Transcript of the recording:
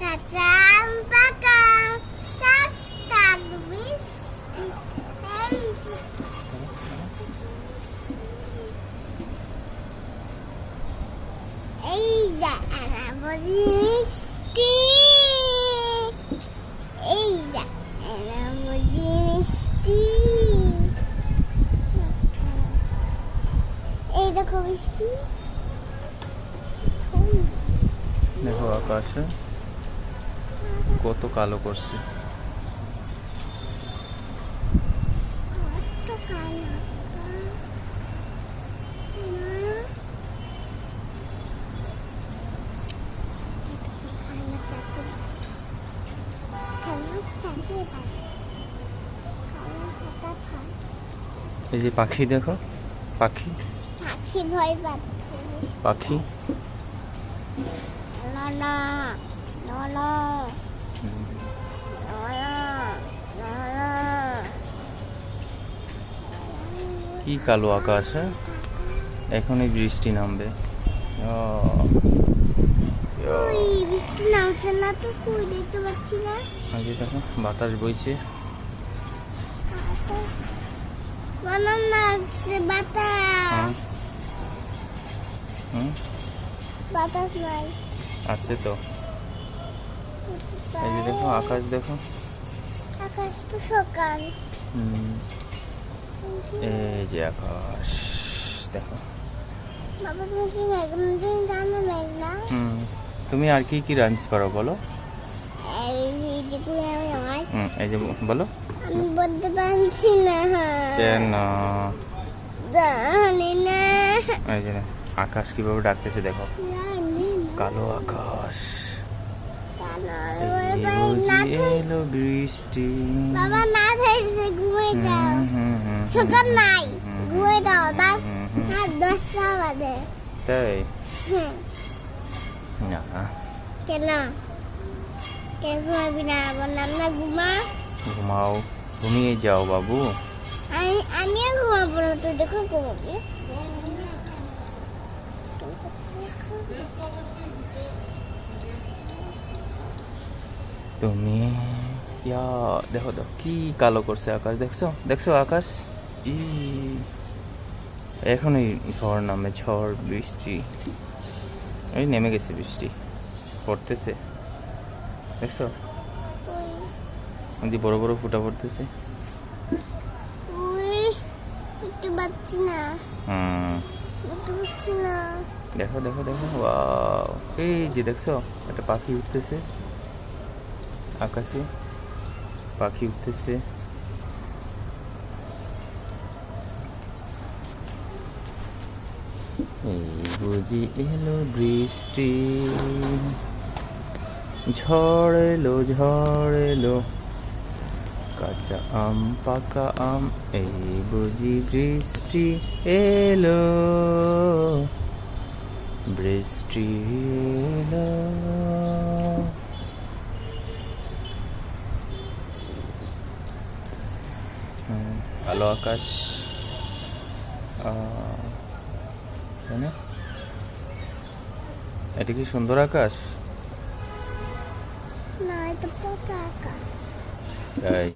কাঁচা আম পাকা তাক তাক মিষ্টি এই যা আনা বজি মিষ্টি এই যা আনা বজি এই দেখো মিষ্টি দেখো আকাশে কত কালো করছে। এই যে পাখি দেখো পাখি। পাখি ভয় পাচ্ছে। পাখি। না না না না। কি কালো আকাশে এখনই বৃষ্টি নামবে। বৃষ্টি নামছে না তো কই দেখতে পাচ্ছি না। দেখো বাতাস বইছে। গরম লাগছে বাতাস। হুম। বাতাস নাই। আছে তো। এই যে দেখো আকাশ দেখো। আকাশ তো সকাল। হুম, এই যে আকাশ দেখো। বাবা তুমি কি জানো মেঘনা হুম। তুমি আর কি কি রাইমস পারো বলো? এই যে বলো। আমি বলতে পারছি না। কেন? জানি না। এই যে আকাশ কীভাবে ডাকতেছে দেখো। কালো আকাশ কেন এই আমি বলতে বুঝি না খাই- এলো বৃষ্টি। বাবা না খাইছে ঘুমিয়ে যাও। সকাল নাই। ঘুমিয়ে দাও দশ। রাত দশটা বাজে। তাই? না। কেন? কেন ঘুমাবি না? বললাম না ঘুমা। ঘুমাও। ঘুমিয়ে যাও বাবু। আমি আমিও ঘুমাবো না তুই দেখো ঘুমাবি। তুমি ইয়া দেখো দেখো কি কালো করছে আকাশ দেখছ? দেখছ আকাশ? ই এখন এখনই ঝড় নামে ঝড় বৃষ্টি। এই নেমে গেছে বৃষ্টি পড়তেছে। দেখছ? ওই যে বড় বড় ফুটা পড়তেছে। দেখো দেখো দেখো এই যে দেখছ একটা পাখি উঠতেছে। আকাশে পাখি উঠতেছে। এই বুঝি এলো বৃষ্টি। ঝড় এলো ঝড় এলো কাঁচা আম, পাকা আম, এই বুঝি বৃষ্টি এলো। বৃষ্টি এলো। হুম, কালো আকাশ আহ, তাই না? এটা কি সুন্দর আকাশ না এটা পচা আকাশ তাই